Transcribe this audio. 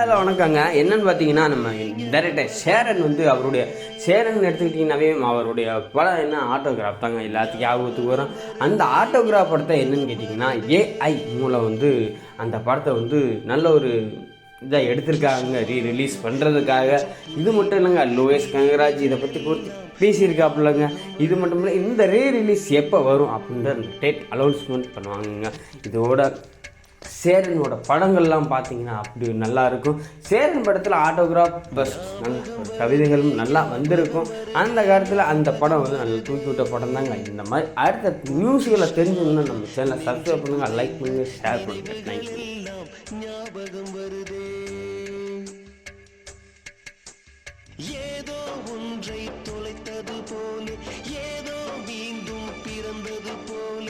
Hello வணக்கங்க. என்னன்னு பார்த்தீங்கன்னா நம்ம டேரக்டர் சேரன் வந்து அவருடைய சேரன் எடுத்துக்கிட்டிங்கனாவே அவருடைய படம் என்ன ஆட்டோகிராஃப் தாங்க எல்லாத்துக்கும் ஞாபகத்துக்கு வரும். அந்த ஆட்டோகிராஃப் படத்தை என்னன்னு கேட்டிங்கன்னா ஏஐ மூலம் வந்து அந்த படத்தை வந்து நல்ல ஒரு இதாக எடுத்திருக்காங்க. ரீ ரிலீஸ் பண்ணுறதுக்காக இது மட்டும் இல்லைங்க லோயஸ் கங்கராஜ் இதை பற்றி குறித்து பேசியிருக்காப்புலங்க. இது மட்டும் இல்லை இந்த ரீ ரிலீஸ் எப்போ வரும் அப்படின்ற டேட் அனௌன்ஸ்மெண்ட் பண்ணுவாங்கங்க. இதோட சேரனோட படங்கள்லாம் பார்த்தீங்கன்னா அப்படி நல்லா இருக்கும். சேரன் படத்தில் ஆட்டோகிராஃப் பஸ் கவிதைகளும் நல்லா வந்திருக்கும். அந்த காலத்தில் அந்த படம் வந்து நல்லா தூக்கி விட்ட படம் தாங்க. இந்த மாதிரி அடுத்த மியூசிக்கில் தெரிஞ்சதுன்னா நம்ம சேனலை சப்ஸ்கிரைப் பண்ணுங்க லைக் பண்ணுங்கள் ஷேர் பண்ணுங்கள் ஏதோ ஒன்றை தொலைத்தது போல ஏதோ மீண்டும் பிறந்தது போல.